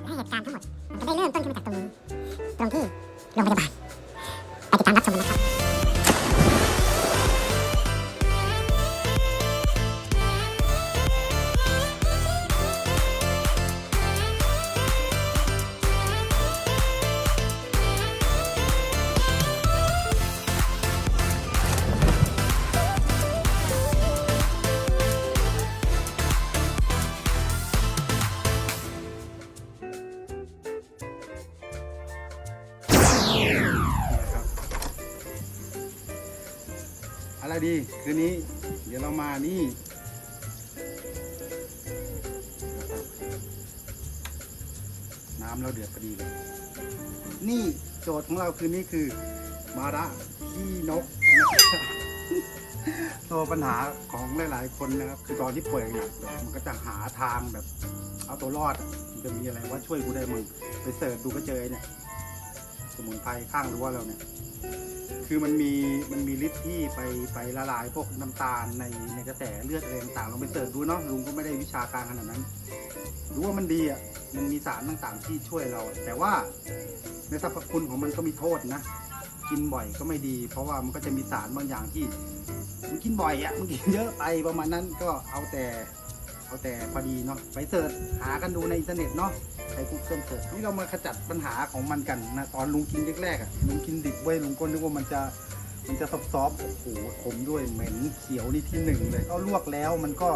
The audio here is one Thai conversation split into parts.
และเหตุการณ์ทั้งหมดมันก็ได้เริ่มต้นขึ้นมาจากตรงนี้ ตรงที่โรงพยาบาลไปติดตามรับชมกันนะครับ ดีคืนนี้ เดี๋ยวเรามานี่น้ำเราเดือดพอดีเลยนี่โจทย์ของเราคืนนี้คือ มาระขี้นกนะครับตัวปัญหาของหลาย ๆ คนนะครับ คือตอนที่ป่วยหนักๆมันก็จะหาทางแบบ เอาตัวรอดจะมีอะไรว่าช่วยกูได้มึงไปเสิร์ชดูก็เจอเนี่ย สมุนไพรข้างรั้วเราเนี่ย คือมันมีมันมีฤทธิ์ที่ไปไปละลายพวกน้ำตาลในในกระแสเลือดอะไรต่างๆลองไปเสิร์ชดูเนาะลุงก็ไม่ได้วิชาการขนาดนั้นรู้ว่ามันดีอะมันมีสารต่างๆที่ช่วยเรา แต่ว่าในสรรพคุณของมันก็มีโทษนะ กินบ่อยก็ไม่ดี เพราะว่ามันก็จะมีสารบางอย่างที่มันกินบ่อยอะมันกินเยอะไปประมาณนั้นก็เอาแต่เอาแต่พอดีเนาะไปเสิร์ชหากันดูในอินเทอร์เน็ตเนาะ ใช้ Google เสิร์ชนี่เรามาขจัดปัญหาของมันกันนะตอนลุงกินแรกๆอะลุงกินดิบเว้ยลุงก็นึกว่ามันจะมันจะซอฟๆโอ้โหขมด้วยเหม็นเขียวนี่ที่หนึ่งเลยก็ลวกแล้วมันก็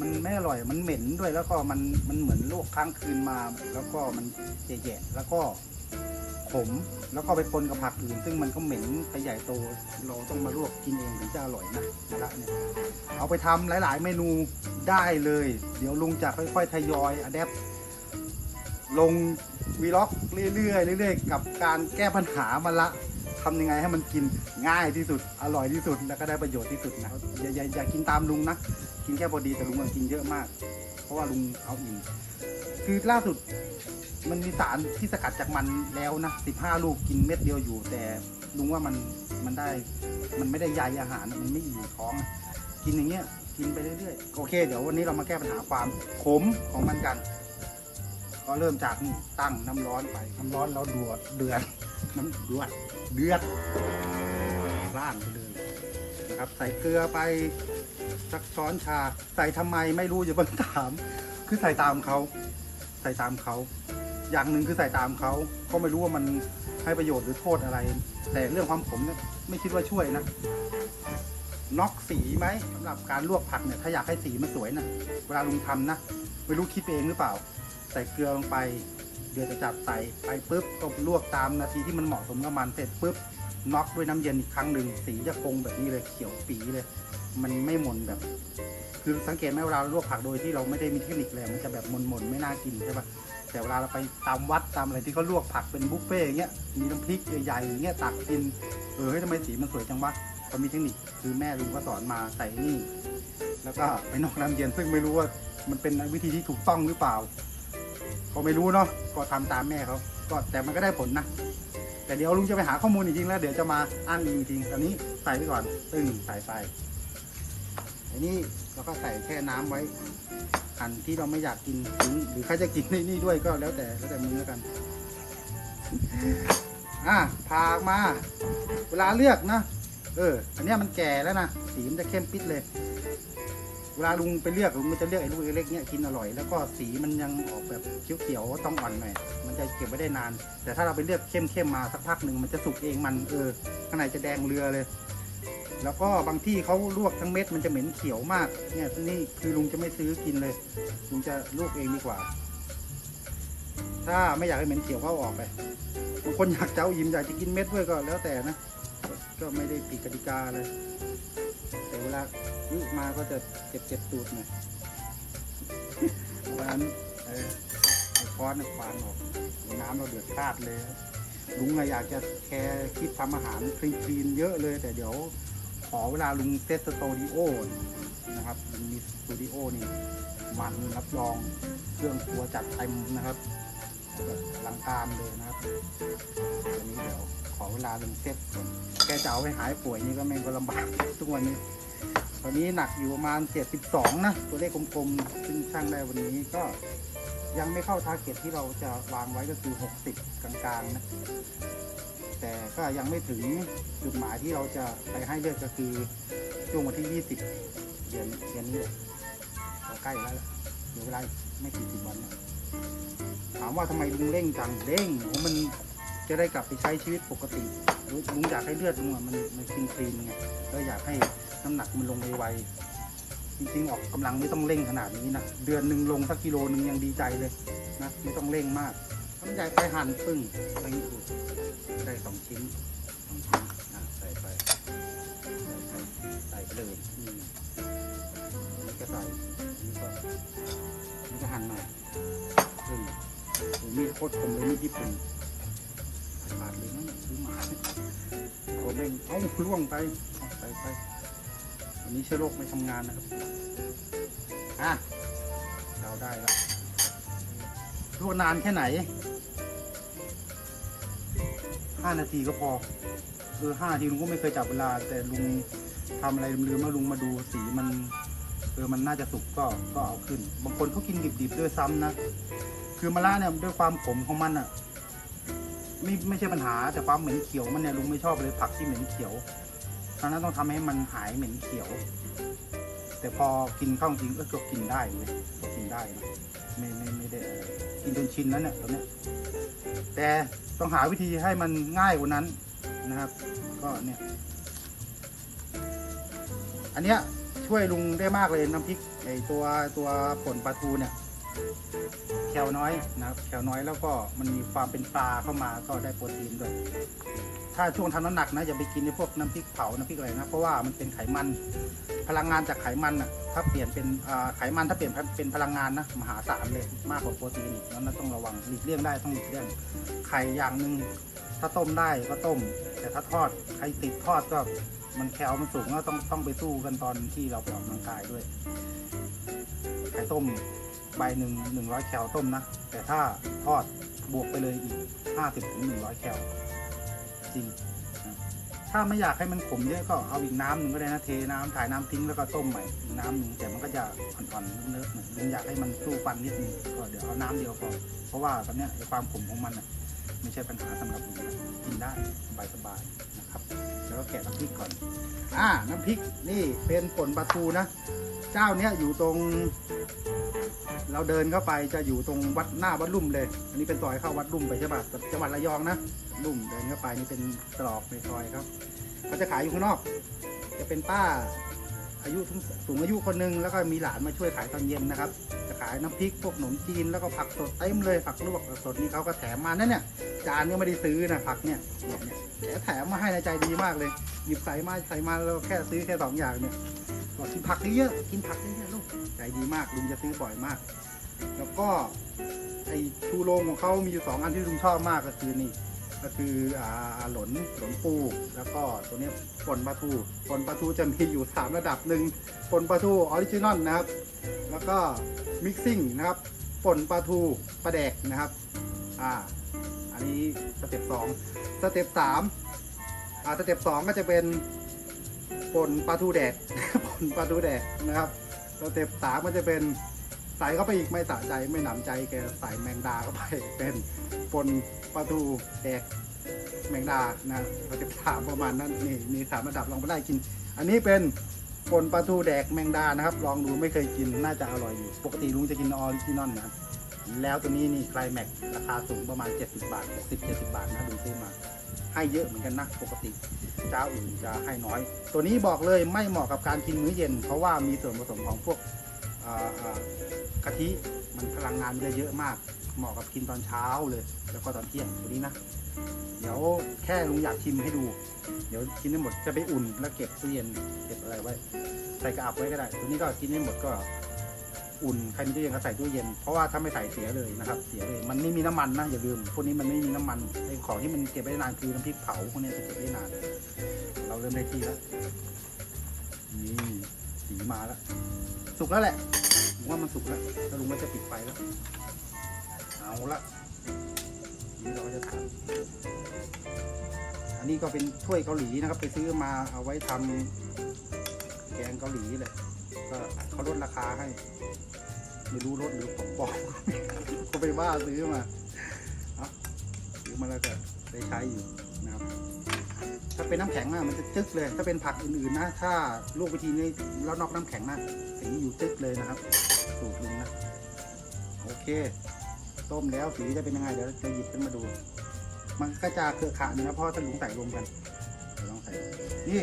มันไม่อร่อยมันเหม็นด้วยแล้วก็มันมันเหมือนลวกค้างคืนมา แล้วก็มันแย่ๆแล้วก็ขมแล้วก็ไปปนกับผักอื่น ซึ่งมันก็เหม็นไปใหญ่โต เราต้องมาลวกกินเองถึงจะอร่อยนะมะเนี่ยเอาไปทำหลาย ๆ เมนูได้เลย เดี๋ยวลุงจะค่อย ๆ ทยอยอะแดป ลงวีล็อกเรื่อยๆเรื่อยๆ กับการแก้ปัญหามันละทำยังไงให้มันกินง่ายที่สุดอร่อยที่สุดแล้วก็ได้ประโยชน์ที่สุดนะอย่าอย่าอย่ากินตามลุงนะกินแค่พอดีแต่ลุงมันกินเยอะมาก เพราะว่าลุงเอาอิ่มคือล่าสุดมันมีสารที่สกัดจากมันแล้วนะ15 ลูกกินเม็ดเดียวอยู่ แต่ลุงว่ามันมันได้มันไม่ได้ใยอาหารมันไม่อิ่มท้อง กินอย่างเงี้ยกินไปเรื่อยๆโอเค เดี๋ยววันนี้เรามาแก้ปัญหาความขมของมันกัน ก็เริ่มจากนี่ตั้งน้ำร้อนไป น้ำร้อนเราดวดเดือด น้ำดือดเดือดร่างไปเลยนะครับ ใส่เกลือไปสักช้อนชา ใส่ทำไมไม่รู้อย่าเพิ่งถาม คือใส่ตามเขา ใส่ตามเขา อย่างหนึ่งคือใส่ตามเขาก็ไม่รู้ว่ามันให้ประโยชน์หรือโทษอะไร แต่เรื่องความขมเนี่ยไม่คิดว่าช่วยนะ น็อกสีไหมสำหรับการลวกผักเนี่ยถ้าอยากให้สีมันสวยนะเวลาลุงทำนะไม่รู้คิดเองหรือเปล่า ใส่เกลือลงไป เดือดจับใส่ไปปุ๊บก็ลวกตามนาทีที่มันเหมาะสมกับมันเสร็จปุ๊บน็อกด้วยน้ำเย็นอีกครั้งหนึ่งสีจะคงแบบนี้เลยเขียวปีเลย มันไม่หม่นแบบ คือสังเกตไหมเวลาลวกผักโดยที่เราไม่ได้มีเทคนิคเลยมันจะแบบหม่นๆไม่น่ากินใช่ปะแต่เวลาเราไปตามวัดตามอะไรที่เขาลวกผักเป็นบุฟเฟ่อย่างเงี้ยมีน้ำพริกใหญ่ๆอย่างเงี้ยตักกินเออเฮ้ยทำไมสีมันสวยจังวะเขามีเทคนิคคือแม่ลุงก็สอนมาใส่นี่ แล้วก็ไปนอกน้ำเย็นซึ่งไม่รู้ว่ามันเป็นวิธีที่ถูกต้องหรือเปล่า ก็ไม่รู้เนาะก็ทำตามแม่เขาก็แต่มันก็ได้ผลนะ แต่เดี๋ยวลุงจะไปหาข้อมูลอีกทีแล้วเดี๋ยวจะมาอ้างอิงอีกทีตอนนี้ใส่ไปก่อนตึงใส่ไปอันนี้เราก็ใส่แค่น้ำไว้อันที่เราไม่อยากกินหรือใครจะกินในนี่ด้วยก็แล้วแต่แล้วแต่มือแล้วกันอะพามา เวลาเลือกนะเออ อันนี้มันแก่แล้วนะสีมันจะเข้มปิดเลย เวลาลุงไปเลือกลุงก็จะเลือกไอ้ลูกเล็กๆเนี้ยกินอร่อยแล้วก็สีมันยังออกแบบเขียวๆต้องอ่อนหน่อยมันจะเก็บไว้ได้นาน แต่ถ้าเราไปเลือกเข้มๆมาสักพักหนึ่งมันจะสุกเองมันเออข้างในจะแดงเรือเลย แล้วก็บางที่เขาลวกทั้งเม็ดมันจะเหม็นเขียวมากเนี่ยนี่คือลุงจะไม่ซื้อกินเลยลุงจะลวกเองดีกว่า ถ้าไม่อยากให้เหม็นเขียวก็อาออกไปบางคนอยากเจะเอาอิ่มอยากจะกินเม็ดด้วยก็แล้วแต่นะ ก็ไม่ได้ผิดกติกาเลย แต่เวลายุมาก็จะเจ็บเจ็บตูดหน่อยวันนั้นไอ้ค้อนเนี่ยควานออกน้ำเราเดือดพลาดเลยลุงอะอยากจะแคร์คลิปทำอาหารคลีนๆเยอะเลย แต่เดี๋ยวขอเวลาลุงเซตสตูดิโอนะครับลุงมีสตูดิโอนี่มันรับรองเครื่องครัวจัดเต็มนะครับแบบลังการเลยนะครับวันนี้เดี๋ยวขอเวลาลุงเซตแกจะเอาไปหายป่วยนี่ก็แม่งก็ลำบากทุกวันนี้ ตอนนี้หนักอยู่ประมาณ 72 นะ ตัวเลขกลมๆซึ่งช่างได้วันนี้ก็ยังไม่เข้าทาร์เก็ตที่เราจะวางไว้ก็คือ 60 กลางๆนะ แต่ก็ยังไม่ถึงจุดหมายที่เราจะไปให้เลือดก็คือช่วงวันที่ 20 เดือนเดือนนี้แหละเราใกล้แล้วล่ะเหลือเวลาไม่กี่สิบวันนะถามว่าทำไมลุงเร่งจังเร่งผมมันจะได้กลับไปใช้ชีวิตปกติลุงอยากให้เลือดลุงมันมันคลีนคลีนไงแล้วอยากให้ น้ำหนักมันลงไวๆจริงๆออกกำลังไม่ต้องเร่งขนาดนี้นะเดือนหนึ่งลงสักกิโลหนึ่งยังดีใจเลยนะไม่ต้องเร่งมากทำใหญ่ไปหั่นปึ้งไปญี่ปุ่นได้สองชิ้นสองชิ้นอะใส่ไปใส่ไปใส่ไปเลยนี่ก็ใส่นี่ก็นี่ก็หั่นหน่อยซึ่งโอ้มีโคตรคมเลยมีดญี่ปุ่นขาดเลยนะซื้อมาโคตรเร่งเอ้าล่วงไปเอาใส่ไป วันนี้เชื้อโรคไม่ทำงานนะครับ อะเราได้แล้วลวนานแค่ไหนห้านาทีก็พอเออห้านาทีลุงก็ไม่เคยจับเวลา แต่ลุงทำอะไรลืมๆแล้วลุงมาดูสีมันเออมันน่าจะสุกก็ก็เอาขึ้น บางคนเขากินดิบๆด้วยซ้ำนะ คือมะระเนี่ยด้วยความขมของมันอะไม่ไม่ใช่ปัญหาแต่ความเหม็นเขียวมันเนี่ยลุงไม่ชอบเลยผักที่เหม็นเขียว เพราะฉะนั้นต้องทำให้มันหายเหม็นเขียว แต่พอกินเข้าจริงเออก็กินได้เลยกินได้นะไม่ไม่ไม่ได้ออกินจนชินแล้วเนี่ยตอนนี้แต่ต้องหาวิธีให้มันง่ายกว่านั้นนะครับ ก็เนี่ย อันเนี้ยช่วยลุงได้มากเลยน้ำพริกไอตัวตัวป่นปลาทูเนี่ยแคลน้อยนะครับแคลน้อยแล้วก็มันมีความเป็นปลาเข้ามาก็ได้โปรตีนด้วย ถ้าช่วงทำน้ำหนักนะอย่าไปกินในพวกน้ำพริกเผาน้ำพริกอะไรนะเพราะว่ามันเป็นไขมันพลังงานจากไขมันอะถ้าเปลี่ยนเป็นไขมันถ้าเปลี่ยนเป็นพลังงานนะมหาศาลเลยมากกว่าโปรตีนอีกนั้นต้องระวังหลีกเลี่ยงได้ต้องหลีกเลี่ยงไข่อย่างหนึ่งถ้าต้มได้ก็ต้ม แต่ถ้าทอดใครติดทอดก็มันแคลมันสูงก็ต้องต้องไปสู้กันตอนที่เราไปออกกำลังกายด้วยไข่ต้มใบหนึ่งหนึ่งร้อยแคลต้มนะแต่ถ้าทอดบวกไปเลยอีกห้าสิบถึงหนึ่งร้อยแคล ริง ถ้าไม่อยากให้มันขมเยอะก็เอาอีกน้ำหนึ่งก็ได้นะเทน้ำถ่ายน้ำทิ้งแล้วก็ต้มใหม่อีกน้ำหนึ่งแต่มันก็จะอ่อนๆเนื้อๆหน่อยลุงอยากให้มันสู้ฟันนิดนึงก็เดี๋ยวเอาน้ำเดียวพอเพราะว่าตอนเนี้ยไอ้ความขมของมันอะไม่ใช่ปัญหาสำหรับลุงนะกินได้สบายๆ นะครับแล้วก็แกะน้ำพริกก่อน อ่า น้ำพริกนี่เป็นป่นปลาทูนะ เจ้าเนี้ยอยู่ตรง เราเดินเข้าไปจะอยู่ตรงวัดหน้าวัดลุ่มเลย อันนี้เป็นซอยเข้าวัดลุ่มไปใช่ป่ะจังหวัดระยองนะ ลุ่มเดินเข้าไปนี่เป็นตรอกในซอยครับเขาจะขายอยู่ข้างนอก จะเป็นป้าอายุสูงอายุคนหนึงแล้วก็มีหลานมาช่วยขายตอนเย็นนะครับ ขายน้ำพริกพวกขนมจีนแล้วก็ผักสดเต็มเลยผักลวกสดนี่เขาก็แถมมานั่นเนี่ยจานเนี่ยไม่ได้ซื้อนะผักเนี่ยเนี่ยเนี่ยแถมมาให้ในใจดีมากเลย หยิบใส่มาใส่มาแล้วแค่ซื้อแค่สองอย่างเนี่ยบอกกินผักเยอะกินผักเยอะลูกใจดีมากลุงจะซื้อบ่อยมาก แล้วก็ไอชูโรงของเขามีอยู่สองอันที่ลุงชอบมากก็คือนี่ก็คืออ่าหลนหลนปูแล้วก็ตัวนี้ปนปลาทูปนปลาทูจะมีอยู่สามระดับหนึ่งปนปลาทูออริจินอลนะครับ แล้วก็ มิกซิ่งนะครับป่นปลาทูปลาแดกนะครับอ่าอันนี้สเต็ปสองสเต็ปสามอ่าสเต็ปสองก็จะเป็นป่นปลาทูแดดป่นปลาทูแดดนะครับสเต็ปสามก็จะเป็นใส่เข้าไปอีกไม่สะใจไม่หนำใจแกใส่แมงดาเข้าไปเป็นปนปลาทูแดกแมงดานะสเต็ปสามประมาณนั้นนี่มีสามระดับลองไปได้กิน อันนี้เป็น ป่นปลาทูแดกแมงดานะครับ ลองดูไม่เคยกินน่าจะอร่อยอยู่ ปกติลุงจะกินออริจินอลนะครับแล้วตัวนี้นี่ไคลแม็กราคาสูงประมาณ 70 บาท 60 70 บาทนะดูซื้อมา ให้เยอะเหมือนกันนะปกติเจ้าอื่นจะให้น้อย ตัวนี้บอกเลยไม่เหมาะกับการกินมื้อเย็น เพราะว่ามีส่วนผสมของพวกกะทิมันพลังงานมันจะเยอะมาก เหมาะกับกินตอนเช้าเลย แล้วก็ตอนเที่ยงตัวนี้นะ เดี๋ยวแค่ลุงอยากชิมให้ดู เดี๋ยวกินได้หมดจะไปอุ่นแล้วเก็บตู้เย็นเก็บอะไรไว้ ใส่กระอับไว้ก็ได้ ตัวนี้ก็กินได้หมดก็อุ่นใครมีตู้เย็นก็ใส่ตู้เย็นเพราะว่าถ้าไม่ใส่เสียเลยนะครับเสียเลยมันไม่มีน้ำมันนะอย่าลืมพวกนี้มันไม่มีน้ำมันไอ้ของที่มันเก็บไว้ได้นานคือน้ำพริกเผาพวกนี้จะเก็บได้นาน เราเริ่มได้ที่แล้วนี่สีมาแล้วสุกแล้วแหละผมว่ามันสุกแล้วแล้วลุงก็จะปิดไฟแล้วเอาละ นี่เราก็จะทำอันนี้ก็เป็นถ้วยเกาหลีนะครับ ไปซื้อมาเอาไว้ทำแกงเกาหลีเลยก็เขาลดราคาให้ ไม่รู้รถหรือปลอมก็ไปบ้าซื้อมาซื้อมาแล้วก็ได้ใช้อยู่นะครับ ถ้าเป็นน้ำแข็งนะมันจะจึ๊กเลย ถ้าเป็นผักอื่นๆนะ ถ้าลวกไปทีนี้แล้วนอกน้ำแข็งนะสีอยู่จึ๊กเลยนะครับ สูตรลุงนะ โอเค ต้มแล้วสีจะเป็นยังไงเดี๋ยวจะหยิบขึ้นมาดู มันก็จะเครือขะนี่นะเพราะว่าถ้าลุงใส่รวมกันเดี๋ยวลองใส่นี่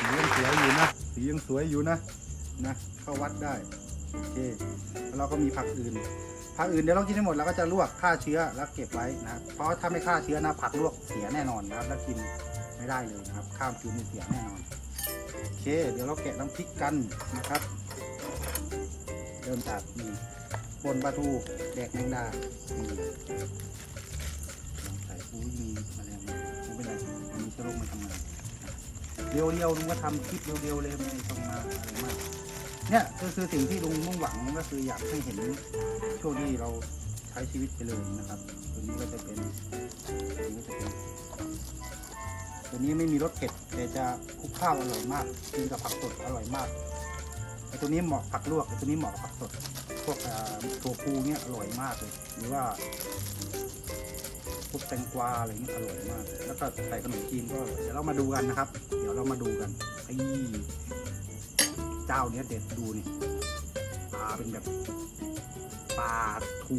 สียังสวยอยู่นะสียังสวยอยู่นะนะเข้าวัดได้โอเคแล้วเราก็มีผักอื่นผักอื่นเดี๋ยวเรากินให้หมดเราก็จะลวกฆ่าเชื้อแล้วเก็บไว้นะครับเพราะถ้าไม่ฆ่าเชื้อนะผักลวกเสียแน่นอนนะครับ แล้วกินไม่ได้เลยนะครับ ข้ามคืนเสียแน่นอนโอเค เดี๋ยวเราแกะน้ำพริกกันนะครับ เริ่มจากนี่ บนปลาทูแดกแมงดาลองใส่ปูมีแมลงไหมไม่เป็นไรวันนี้เชื้อโรคมาทำงานเรียวๆลุงก็ทำคลิปเรียวๆเลยไม่ต้องมาอะไรมากเนี่ยก็คือสิ่งที่ลุงมุ่งหวังก็คืออยากให้เห็นช่วงที่เราใช้ชีวิตไปเลยนะครับ ตัวนี้ก็จะเป็นตัวนี้ก็จะเป็นตัวนี้ไม่มีรสเผ็ดแต่จะคลุกข้าวอร่อยมากกินกับผักสดอร่อยมาก ตัวนี้เหมาะผักลวกตัวนี้เหมาะผักสดพวกอ่าตัวปูเนี่ยอร่อยมากเลย หรือว่าพวกแตงกวาอะไรเงี้ยอร่อยมาก แล้วก็ใส่ขนมจีนก็เดี๋ยวเรามาดูกันนะครับ เดี๋ยวเรามาดูกันไอ้เจ้าเนี้ยเด็ดดูนี่ปลาเป็นแบบปลาทู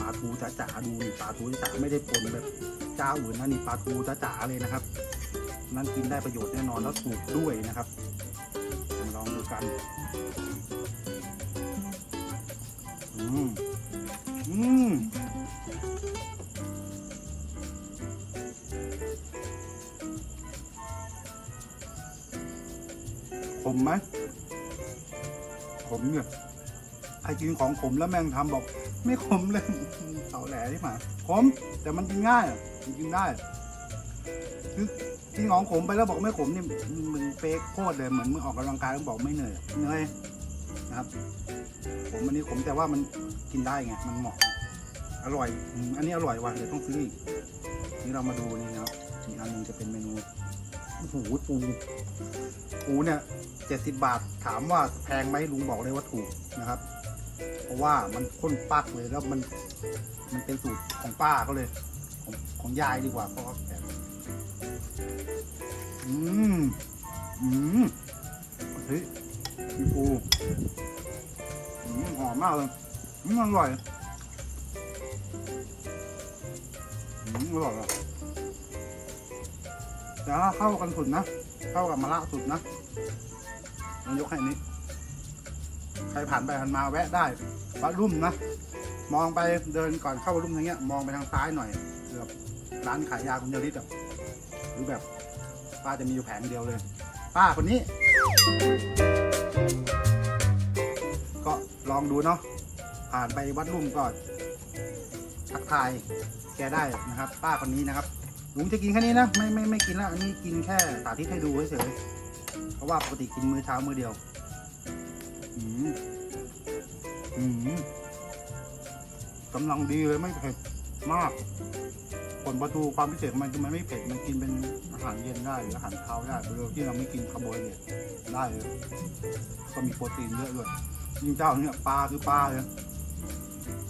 ปลาทูจ๋าจ๋าๆดูนี่ปลาทูจ๋าไม่ได้ปนแบบเจ้าอื่นนะนี่ปลาทูจ๋าจ๋าๆเลยนะครับ นั่นกินได้ประโยชน์แน่นอนแล้วถูกด้วยนะครับ กันอืมอืมขมไหมขมเนี่ยใครกินของขมแล้วแม่งทำบอก ไม่ขมเลยเต่าแหล่ที่มาขมแต่มันกินง่ายอะมันกินได้คือ นของขมไปแล้วบอกไม่ขมนี่มึงเฟกโคตรเลยเหมือนมึงออกกำลังกายแล้วบอกไม่เหนื่อยเหนื่อยนะครับผมอันนี้ผมแต่ว่ามันกินได้ไงมันเหมาะ อร่อย อันนี้อร่อยว่ะเดี๋ยวต้องซื้ออีกนี่เรามาดูนี่นะครับอีกอันหนึงจะเป็นเมนูโอ้โหปูปูเนี่ยเจ็ดสิบบาทถามว่าแพงไหมลุงบอกเลยว่าถูกนะครับ เพราะว่ามันข้นปักเลยแล้วมัน มันเป็นสูตรของป้าก็เลย ของของยายดีกว่าเพราะว่าแอืม อืมเฮ้ยมีปูอืมหอมมากเลยอืมอร่อยอืมอร่อยอะแต่ถ้าเข้ากันสุดนะ เข้ากับมะระสุดนะมันยกให้นี้ ใครผ่านไปผ่านมาแวะได้วัดรุ่มนะ มองไปเดินก่อนเข้าวัดรุ่มอย่างเงี้ย มองไปทางซ้ายหน่อยเกือบร้านขายยาคุณยลิศอะ หรือแบบป้าจะมีอยู่แผงเดียวเลย ป้าคนนี้ ก็ลองดูเนาะผ่านไปวัดรุ่มก็ทักทายแกได้นะครับ ป้าคนนี้นะครับลุงจะกินแค่นี้นะไม่ไม่ไม่กินแล้วอันนี้กินแค่สาธิตให้ดูเฉยๆเพราะว่าปกติกินมื้อเช้ามื้อเดียวอืมอืมกำลังดีเลยไม่เผ็ด มากผลประตูความพิเศษของมันคือมันไม่เผ็ดมันกินเป็นอาหารเย็นได้หรืออาหารเช้าได้โดยที่เราไม่กินคาร์โบไฮเดรตได้เลยก็มีโปรตีนเยอะด้วยยิ่งเจ้าเนี่ยปลาคือปลาเลย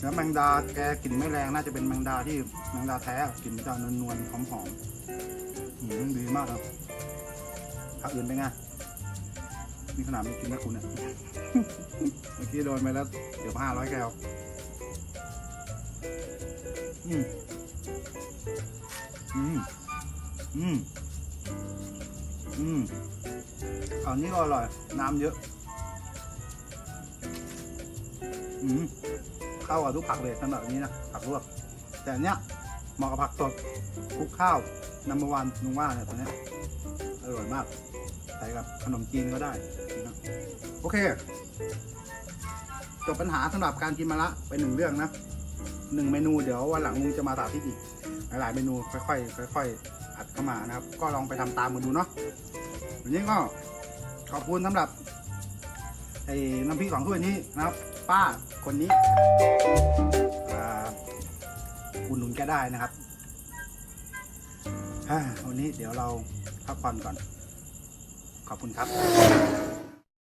แล้วแมงดาแกกลิ่นไม่แรงน่าจะเป็นแมงดาที่แมงดาแท้กลิ่นจะนวลๆหอมๆอืมดีมากครับผักอื่นเป็นไงนี่ขนาดไม่กินนะคุณเนี่ยเมื่อกี้โดนไปแล้วเดี๋ยวห้าร้อยแก้ว อืมอืมอืมอืมอันนี้ก็อร่อย น้ำเยอะ อืมเข้ากับทุกผักเลยสำหรับนี้นะ ผักลวก แต่เนี้ยเหมาะกับผักสดคลุกข้าวนัมเบอร์วันลุงว่าเนี่ยตัวเนี้ยอร่อยมาก ใส่กับขนมจีนก็ได้นะโอเค จบปัญหาสำหรับการกินมะระไปหนึ่งเรื่องนะ หนึ่งเมนูเดี๋ยววันหลังลุงจะมาสาธิตอีก หลายๆเมนูค่อยๆค่อยๆอัดเข้ามานะครับ ก็ลองไปทำตามกันดูเนาะวันนี้ก็ขอบคุณสำหรับไอ้น้ำพริกสองถ้วยนี้นะครับ ป้าคนนี้อุดหนุนแกได้นะครับวันนี้เดี๋ยวเราพักผ่อนก่อน ขอบคุณครับ